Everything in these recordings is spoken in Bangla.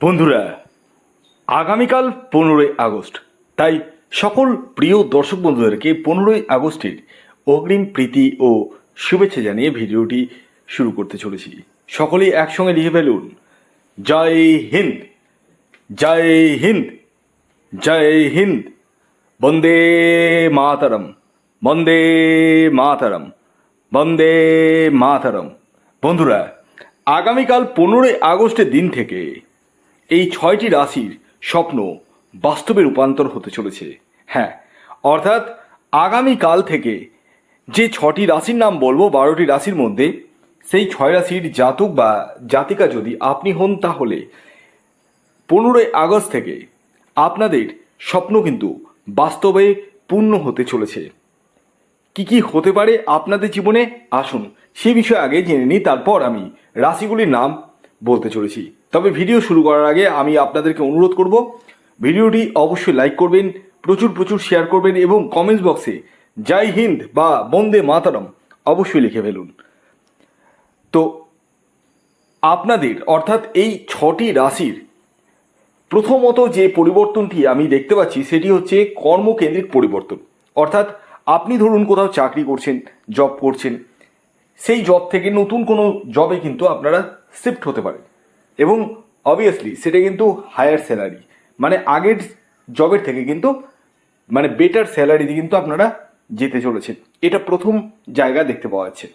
বন্ধুরা, আগামীকাল পনেরোই আগস্ট, তাই সকল প্রিয় দর্শক বন্ধুদেরকে পনেরোই আগস্টের অগ্রিম প্রীতি ও শুভেচ্ছা জানিয়ে ভিডিওটি শুরু করতে চলেছি। সকলেই একসঙ্গে লিখে ফেলুন, জয় হিন্দ জয় হিন্দ জয় হিন্দ, বন্দে মাতারম বন্দে মাতারম বন্দে মাতারম। বন্ধুরা, আগামীকাল পনেরোই আগস্টের দিন থেকে এই ছয়টি রাশির স্বপ্ন বাস্তবে রূপান্তর হতে চলেছে। হ্যাঁ অর্থাৎ আগামীকাল থেকে যে ছটি রাশির নাম বলব, বারোটি রাশির মধ্যে সেই ছয় রাশির জাতক বা জাতিকা যদি আপনি হন, তাহলে পনেরোই আগস্ট থেকে আপনাদের স্বপ্ন কিন্তু বাস্তবে পূর্ণ হতে চলেছে। কি কি হতে পারে আপনাদের জীবনে? আসুন সে বিষয়ে আগে জেনে নিই, তারপর আমি রাশিগুলির নাম বলতে চলেছি। তবে ভিডিও শুরু করার আগে আমি আপনাদেরকে অনুরোধ করব, ভিডিওটি অবশ্যই লাইক করবেন, প্রচুর প্রচুর শেয়ার করবেন এবং কমেন্টস বক্সে জয় হিন্দ বা বন্দে মাতারম অবশ্যই লিখে ফেলুন। তো, আপনাদের অর্থাৎ এই ছটি রাশির প্রথমত যে পরিবর্তনটি আমি দেখতে পাচ্ছি সেটি হচ্ছে কর্মকেন্দ্রিক পরিবর্তন। অর্থাৎ আপনি ধরুন কোথাও চাকরি করছেন জব করছেন, সেই জব থেকে নতুন কোনো জবে কিন্তু আপনারা শিফট হতে পারে। এবং অবভিয়াসলি সেটা কিন্তু হায়ার স্যালারি মানে আগের জবের থেকে কিন্তু মানে বেটার স্যালারিতে কিন্তু আপনারা যেতে চলেছেন। এটা প্রথম জায়গা দেখতে পাওয়া যাচ্ছে।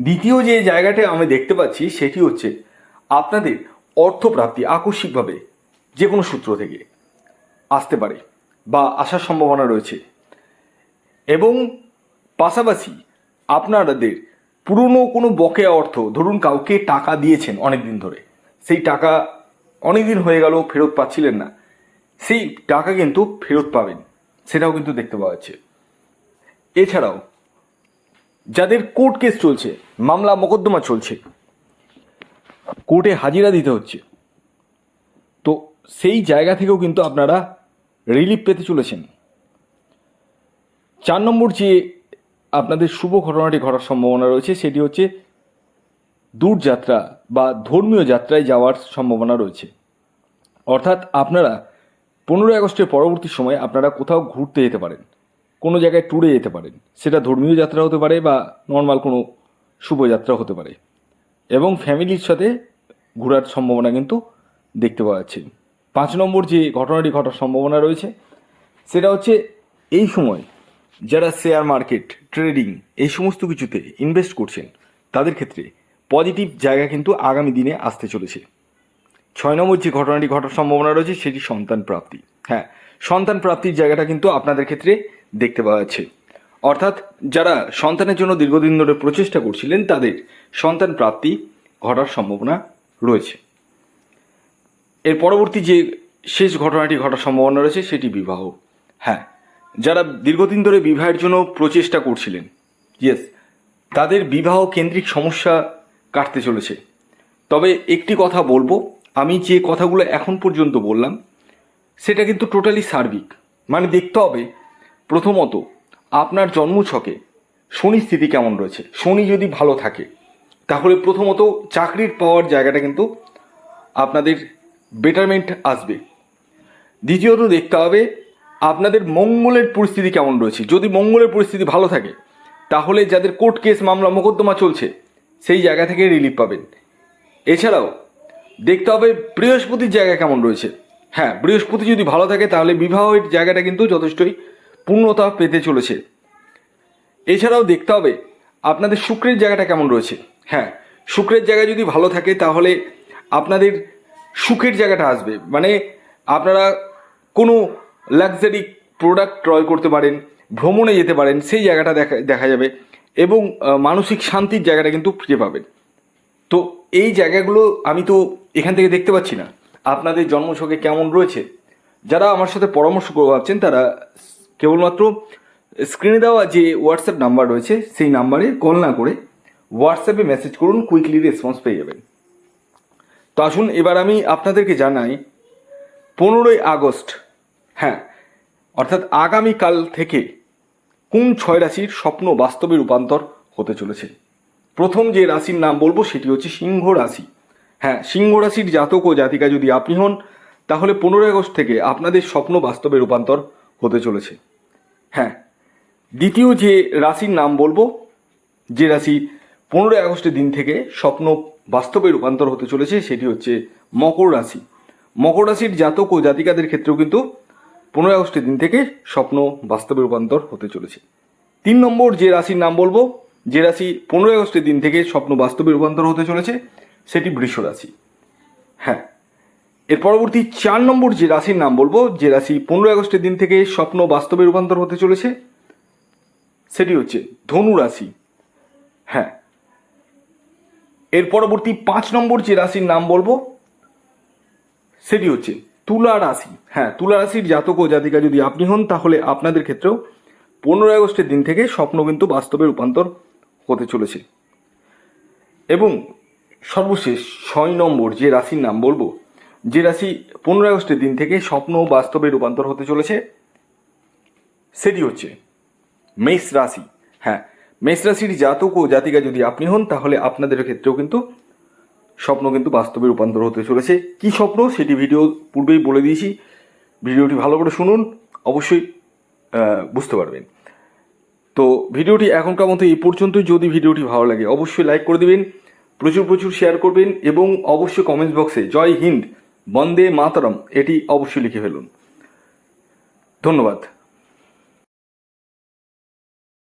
দ্বিতীয় যে জায়গাটা আমি দেখতে পাচ্ছি সেটি হচ্ছে আপনাদের অর্থপ্রাপ্তি আকস্মিকভাবে যে কোনো সূত্র থেকে আসতে পারে বা আসার সম্ভাবনা রয়েছে। এবং পাশাপাশি আপনাদের পুরনো কোনো বকেয়া অর্থ, ধরুন কাউকে টাকা দিয়েছেন অনেক দিন ধরে, সেই টাকা অনেক দিন হয়ে গেল, ফেরত পাচ্ছিলেন না, সেই টাকা কিন্তু ফেরত পাবেন, সেটাও কিন্তু দেখতে পাওয়া যাচ্ছে। এছাড়াও, যাদের কোর্ট কেস চলছে, মামলা মোকদ্দমা চলছে, কোর্টে হাজিরা দিতে হচ্ছে, তো সেই জায়গা থেকেও কিন্তু আপনারা রিলিফ পেতে চলেছেন। চার নম্বর যে আপনাদের শুভ ঘটনাটি ঘটার সম্ভাবনা রয়েছে, সেটি হচ্ছে দূরযাত্রা বা ধর্মীয় যাত্রায় যাওয়ার সম্ভাবনা রয়েছে। অর্থাৎ আপনারা পনেরোই আগস্টের পরবর্তী সময়ে আপনারা কোথাও ঘুরতে যেতে পারেন, কোনো জায়গায় ট্যুরে যেতে পারেন। সেটা ধর্মীয় যাত্রা হতে পারে বা নর্মাল কোনো শুভযাত্রা হতে পারে। এবং ফ্যামিলির সাথে ঘোরার সম্ভাবনা কিন্তু দেখতে পাওয়া যাচ্ছে। পাঁচ নম্বর যে ঘটনাটি ঘটার সম্ভাবনা রয়েছে, সেটা হচ্ছে এই সময় যারা শেয়ার মার্কেট, ট্রেডিং এই সমস্ত কিছুতে ইনভেস্ট করছেন, তাদের ক্ষেত্রে পজিটিভ জায়গা কিন্তু আগামী দিনে আসতে চলেছে। ছয় নম্বর যে ঘটনাটি ঘটার সম্ভাবনা রয়েছে, সেটি সন্তান প্রাপ্তি। হ্যাঁ সন্তান প্রাপ্তির জায়গাটা কিন্তু আপনাদের ক্ষেত্রে দেখতে পাওয়া যাচ্ছে। অর্থাৎ যারা সন্তানের জন্য দীর্ঘদিন ধরে প্রচেষ্টা করছিলেন, তাদের সন্তান প্রাপ্তি ঘটার সম্ভাবনা রয়েছে। এর পরবর্তী যে শেষ ঘটনাটি ঘটার সম্ভাবনা রয়েছে, সেটি বিবাহ। হ্যাঁ যারা দীর্ঘদিন ধরে বিবাহের জন্য প্রচেষ্টা করছিলেন। ইয়েস তাদের বিবাহ কেন্দ্রিক সমস্যা কাটতে চলেছে। তবে একটি কথা বলব, আমি যে কথাগুলো এখন পর্যন্ত বললাম, সেটা কিন্তু টোটালি সার্বিক। মানে দেখতে হবে, প্রথমত, আপনার জন্মছকে শনি স্থিতি কেমন রয়েছে? শনি যদি ভালো থাকে, তাহলে প্রথমত চাকরির পাওয়ার জায়গাটা কিন্তু আপনাদের বেটারমেন্ট আসবে। দ্বিতীয়ত দেখতে হবে আপনাদের মঙ্গলের পরিস্থিতি কেমন রয়েছে? যদি মঙ্গলের পরিস্থিতি ভালো থাকে, তাহলে যাদের কোর্ট কেস মামলা মোকদ্দমা চলছে, সেই জায়গা থেকে রিলিফ পাবেন। এছাড়াও, দেখতে হবে বৃহস্পতির জায়গা কেমন রয়েছে। হ্যাঁ বৃহস্পতি যদি ভালো থাকে, তাহলে বিবাহের জায়গাটা কিন্তু যথেষ্টই পূর্ণতা পেতে চলেছে। এছাড়াও দেখতে হবে আপনাদের শুক্রের জায়গাটা কেমন রয়েছে। হ্যাঁ শুক্রের জায়গা যদি ভালো থাকে, তাহলে আপনাদের সুখের জায়গাটা আসবে। মানে আপনারা কোনো লাক্সারি প্রোডাক্ট ক্রয় করতে পারেন, ভ্রমণে যেতে পারেন, সেই জায়গাটা দেখা দেখা যাবে এবং মানসিক শান্তির জায়গাটা কিন্তু ফিরে পাবেন। তো এই জায়গাগুলো আমি তো এখান থেকে দেখতে পাচ্ছি না। আপনাদের জন্মছকে কেমন রয়েছে? যারা আমার সাথে পরামর্শ করে ভাবছেন, তারা কেবলমাত্র স্ক্রিনে দেওয়া যে হোয়াটসঅ্যাপ নাম্বার রয়েছে, সেই নাম্বারে কল না করে হোয়াটসঅ্যাপে মেসেজ করুন কুইকলি রেসপন্স পেয়ে যাবেন। তো আসুন, এবার আমি আপনাদেরকে জানাই, পনেরোই আগস্ট হ্যাঁ অর্থাৎ আগামীকাল থেকে কোন ছয় রাশির স্বপ্ন বাস্তবে রূপান্তর হতে চলেছে? প্রথম যে রাশির নাম বলব সেটি হচ্ছে সিংহ রাশি। হ্যাঁ সিংহ রাশির জাতক ও জাতিকা যদি আপনি হন, তাহলে পনেরোই আগস্ট থেকে আপনাদের স্বপ্ন বাস্তবে রূপান্তর হতে চলেছে। হ্যাঁ দ্বিতীয় যে রাশির নাম বলব, যে রাশি পনেরোই আগস্টের দিন থেকে স্বপ্ন বাস্তবে রূপান্তর হতে চলেছে, সেটি হচ্ছে মকর রাশি। মকর রাশির জাতক ও জাতিকাদের ক্ষেত্রেও কিন্তু পনেরোই আগস্টের দিন থেকে স্বপ্ন বাস্তবে রূপান্তর হতে চলেছে। তিন নম্বর যে রাশির নাম বলব, যে রাশি পনেরোই আগস্টের দিন থেকে স্বপ্ন বাস্তবে রূপান্তর হতে চলেছে, সেটি বৃষ রাশি। হ্যাঁ এর পরবর্তী চার নম্বর যে রাশির নাম বলব, যে রাশি পনেরোই আগস্টের দিন থেকে স্বপ্ন বাস্তবে রূপান্তর হতে চলেছে, সেটি হচ্ছে ধনু রাশি। হ্যাঁ এর পরবর্তী পাঁচ নম্বর যে রাশির নাম বলব, সেটি হচ্ছে তুলা রাশি হ্যাঁ তুলা রাশির জাতক ও জাতিকা যদি আপনি হন, তাহলে আপনাদের ক্ষেত্রেও পনেরোই আগস্টের দিন থেকে স্বপ্ন কিন্তু বাস্তবে রূপান্তর হতে চলেছে। এবং সর্বশেষ ছয় নম্বর যে রাশির নাম বলব, যে রাশি পনেরোই আগস্টের দিন থেকে স্বপ্ন বাস্তবে রূপান্তর হতে চলেছে, সেটি হচ্ছে মেষ রাশি। হ্যাঁ মেষ রাশির জাতক ও জাতিকা যদি আপনি হন, তাহলে আপনাদের ক্ষেত্রেও কিন্তু স্বপ্ন কিন্তু বাস্তবে রূপান্তর হতে চলেছে। কি স্বপ্ন? সেটি ভিডিও পূর্বেই বলে দিয়েছি। ভিডিওটি ভালো করে শুনুন, অবশ্যই বুঝতে পারবেন। তো ভিডিওটি এখনকার মতো এই পর্যন্তই। যদি ভিডিওটি ভালো লাগে, অবশ্যই লাইক করে দিবেন, প্রচুর প্রচুর শেয়ার করবেন এবং অবশ্যই কমেন্টস বক্সে জয় হিন্দ, বন্দে মাতরম, এটি অবশ্যই লিখে ফেলুন। ধন্যবাদ।